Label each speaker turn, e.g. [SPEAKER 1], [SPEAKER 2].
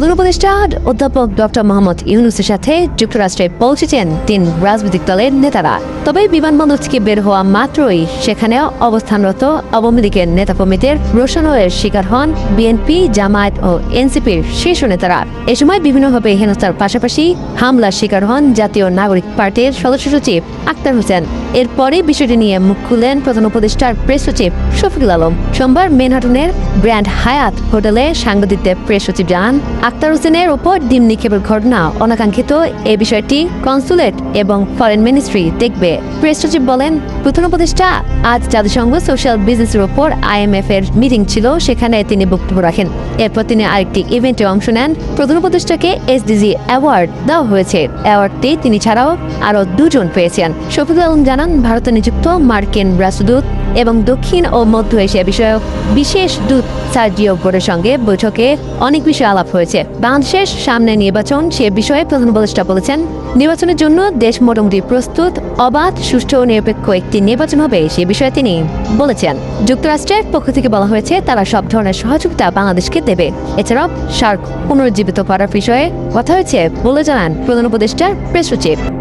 [SPEAKER 1] প্রধান উপদেষ্টা অধ্যাপক ডক্টর মোহাম্মদ ইউনুসের সাথে যুক্তরাষ্ট্রে পৌঁছেছেন তিন রাজনৈতিক দলের নেতারা। তবে বিমানবন্দর থেকে বের হওয়া মাত্রই সেখানে অবস্থানরত আওয়ামী লীগের নেতাকর্মীদের রোশনের শিকার হন বিএনপি, জামায়াত ও এনসিপির শীর্ষ নেতারা। এ সময় বিভিন্নভাবে হেনস্থার পাশাপাশি হামলার শিকার হন জাতীয় নাগরিক পার্টির সদস্য সচিব আক্তার হোসেন। এরপরে বিষয়টি নিয়ে মুখ খুললেন প্রধান উপদেষ্টার প্রেস সচিব শফিকুল আলম সোমবার মেনহাটনের ব্র্যান্ড হায়াত হোটেলে সাংবাদিকদের প্রেস সচিব জানান আক্তার হোসেনের ওপর ডিম নিক্ষেপের ঘটনা অনাকাঙ্ক্ষিত এ বিষয়টি কনসুলেট এবং ফরেন মিনিস্ট্রি দেখবে। প্রেস সচিব বলেন প্রধান উপদেষ্টা আজ জাতিসংঘ সোশ্যাল বিজনেসের ওপর আইএমএফ এর মিটিং ছিল, সেখানে তিনি বক্তব্য রাখেন। এরপর তিনি আরেকটি ইভেন্টে অংশ নেন। প্রধান উপদেষ্টাকে এসডিজি অ্যাওয়ার্ড দেওয়া হয়েছে। অ্যাওয়ার্ডটি তিনি ছাড়াও আরও দুজন পেয়েছেন। শফিকুল আলম জানান, ভারতে নিযুক্ত মার্কিন রাষ্ট্রদূত এবং দক্ষিণ ও মধ্য এশিয়া বিষয়ক বিশেষ দূত সার্জিও বোর্ডের সঙ্গে বৈঠকে অনেক বিষয়ে আলাপ হয়েছে। বাংলাদেশের সামনে নির্বাচন সে বিষয়ে প্রধান উপদেষ্টা বলেছেন, নির্বাচনের জন্য দেশ মোটামুটি প্রস্তুত, অবাধ, সুষ্ঠু ও নিরপেক্ষ একটি নির্বাচন হবে সে বিষয়ে তিনি বলেছেন। যুক্তরাষ্ট্রের পক্ষ থেকে বলা হয়েছে, তারা সব ধরনের সহযোগিতা বাংলাদেশকে দেবে। এছাড়াও সার্ক পুনরুজ্জীবিত করার বিষয়ে কথা হয়েছে বলে জানান প্রধান উপদেষ্টার প্রেস সচিব।